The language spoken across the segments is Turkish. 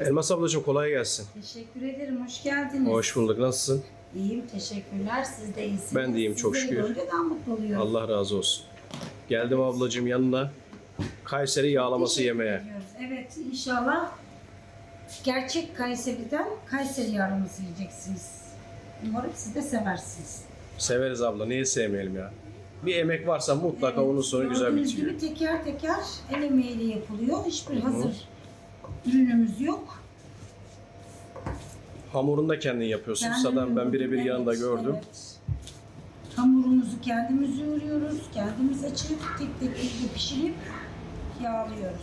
Elmas ablacığım kolay gelsin. Teşekkür ederim. Hoş geldiniz. Hoş bulduk. Nasılsın? İyiyim. Teşekkürler. Siz de iyisiniz. Ben de iyiyim, çok Sizleri şükür. daha mutlu oluyorum. Allah razı olsun. Geldim ablacığım yanına. Kayseri yağlaması Teşekkür yemeye. ediyoruz. Evet inşallah gerçek Kayseri'den Kayseri yarımızı yiyeceksiniz. Umarım siz de seversiniz. Severiz abla. Niye sevmeyelim ya? Bir emek varsa mutlaka onun sonu güzel Gördüğünüz bitiyor. gibi teker teker el emeğiyle yapılıyor. Hiçbir hazır ürünümüz yok. Hamurunu da kendin yapıyorsun. Kendim ben birebir yanında Evet, gördüm. evet. Hamurumuzu kendimiz yoğuruyoruz. Kendimiz açıp tek tek elde pişirip yağlıyoruz.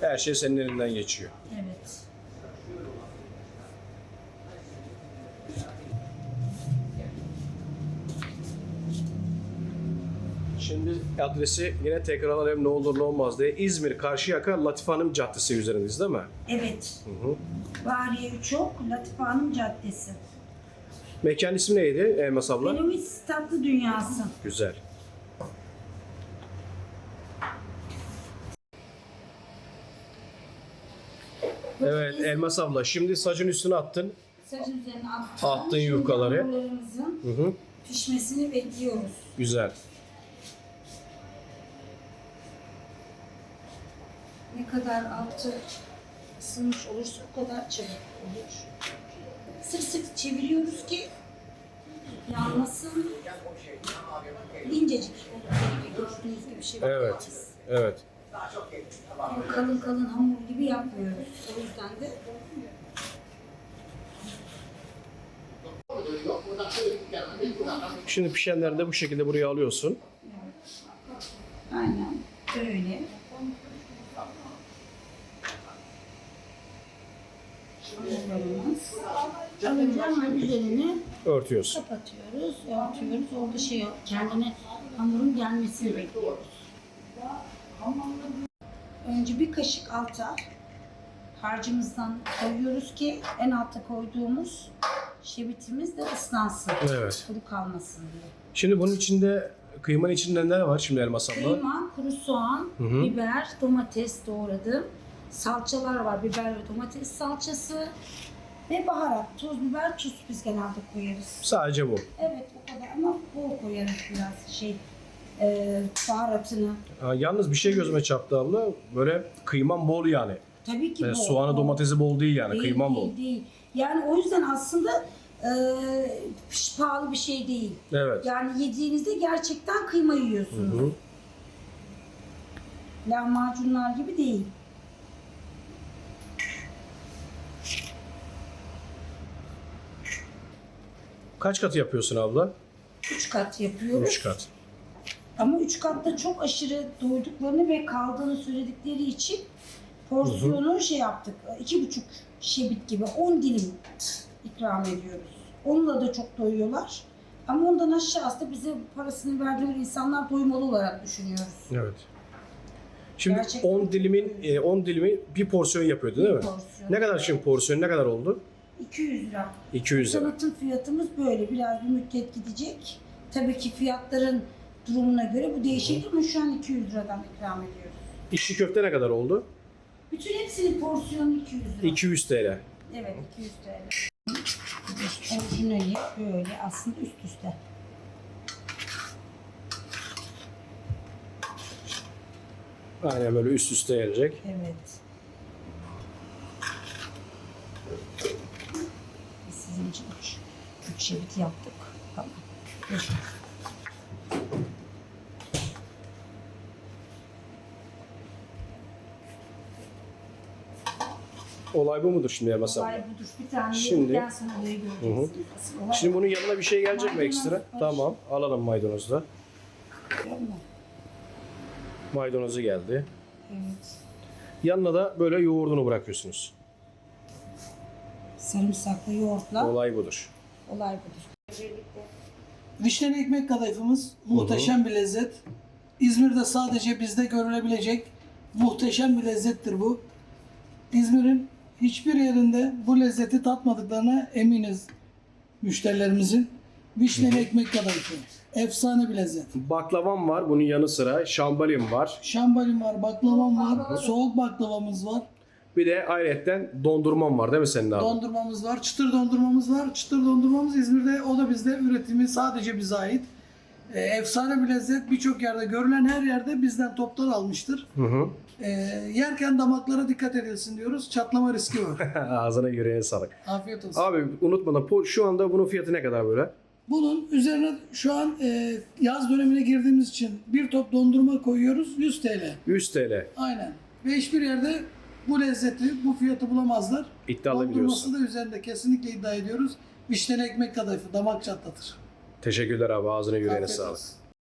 Her şey senin elinden geçiyor. Evet. Şimdi adresi yine tekrar alayım ne olur ne olmaz diye. İzmir Karşıyaka Latife Hanım Caddesi üzerindeyiz değil mi? Evet. Hı hı. Bariye Üçok, Latife Hanım Caddesi. Mekan ismi neydi Elmas abla? Fenomis Tatlı Dünyası. Güzel. Evet Elmas abla şimdi sacın üstüne attın. Sacın üzerine. Attın Şimdi yufkaları. Hı hı. pişmesini bekliyoruz. Güzel. Ne kadar altı ısınmış olursa o kadar çabuk olur. Sık sık çeviriyoruz ki yanmasın. İncecik. Gördüğünüz gibi şey Evet. Evet. Kalın kalın hamur gibi yapmıyoruz. O yüzden de Şimdi pişenleri de bu şekilde buraya alıyorsun. aynen böyle. Alınca üzerini Örtüyorsun. kapatıyoruz, örtüyoruz. Orada şey yok, kendine hamurun gelmesini bekliyoruz. Önce bir kaşık alta harcımızdan koyuyoruz ki en alta koyduğumuz şebitimiz de ıslansın. Evet. Kuru kalmasın diye. Şimdi bunun içinde kıymanın içinde neler var şimdi Elmas abla? Kıyma, kuru soğan, Hı hı. biber, domates doğradım. Salçalar var, biber ve domates salçası. Ve baharat, toz biber, tuz biz genelde koyarız. Sadece bu. Evet o kadar ama bol koyarız biraz şey e, baharatını. Ha, yalnız bir şey gözüme çarptı abla. Böyle kıyman bol yani. Tabii ki Böyle bol. soğanı bol. domatesi bol değil yani. Değil, kıyman değil, bol. Değil. Yani o yüzden aslında e, pahalı bir şey değil. Evet. Yani yediğinizde gerçekten kıyma Hı yiyorsunuz. hı. Lahmacunlar gibi değil. Kaç katı yapıyorsun abla? Üç kat yapıyoruz. Üç kat. Ama üç katta çok aşırı doyduklarını ve kaldığını söyledikleri için porsiyonu şey yaptık. iki buçuk şebit gibi on dilim ikram ediyoruz. Onunla da çok doyuyorlar. Ama ondan aşağısı bize parasını verdiğimiz insanlar doymalı olarak düşünüyoruz. Evet. Şimdi Gerçekten. 10 dilimin e, 10 dilimi bir porsiyon yapıyordu değil mi? porsiyon. Ne kadar şimdi porsiyon ne kadar oldu? 200 lira. 200 lira. Sanatın fiyatımız böyle. Biraz bir müddet gidecek. Tabii ki fiyatların durumuna göre bu değişecek ama şu an 200 liradan ikram ediyoruz. İçli köfte ne kadar oldu? Bütün hepsinin porsiyonu 200 lira. 200 TL. Evet 200 TL. Orijinali böyle aslında üst üste. Aynen böyle üst üste gelecek. Evet. Sizin için üç, üç şerit yaptık. Tamam. Peki. Olay bu mudur şimdi abla? Olay budur. Bir tane Şimdi- yedikten sonra olayı göreceksiniz. Asıl olay Şimdi bunun yanına bir şey gelecek mi ekstra? var. Tamam. Alalım maydanozu da. Maydanozu geldi. Evet. Yanına da böyle yoğurdunu bırakıyorsunuz. Sarımsaklı yoğurtla Olay budur. olay budur. Vişneli ekmek kadayıfımız muhteşem bir lezzet. İzmir'de sadece bizde görülebilecek muhteşem bir lezzettir bu. İzmir'in hiçbir yerinde bu lezzeti tatmadıklarına eminiz müşterilerimizin. Vişneli ekmek kadayıfı. Efsane bir lezzet. Baklavam var. Bunun yanı sıra şambalim var. Şambalim var, baklavam var, soğuk baklavamız var. Bir de ayrıyetten dondurmam var değil mi senin abi? Dondurmamız var, çıtır dondurmamız var. Çıtır dondurmamız İzmir'de, o da bizde üretimi sadece bize ait. Ee, efsane bir lezzet birçok yerde, görülen her yerde bizden toptan almıştır. Hı hı. Ee, yerken damaklara dikkat edilsin diyoruz. Çatlama riski var. Ağzına yüreğine sağlık. Afiyet olsun. Abi unutmadan po- şu anda bunun fiyatı ne kadar böyle? Bunun üzerine şu an e, yaz dönemine girdiğimiz için bir top dondurma koyuyoruz 100 TL. 100 TL. Aynen. Ve hiçbir yerde bu lezzeti, bu fiyatı bulamazlar. İddialı biliyorsun. Dondurması da üzerinde kesinlikle iddia ediyoruz. Vişneli ekmek kadayıfı damak çatlatır. Teşekkürler abi ağzına yüreğine sağlık.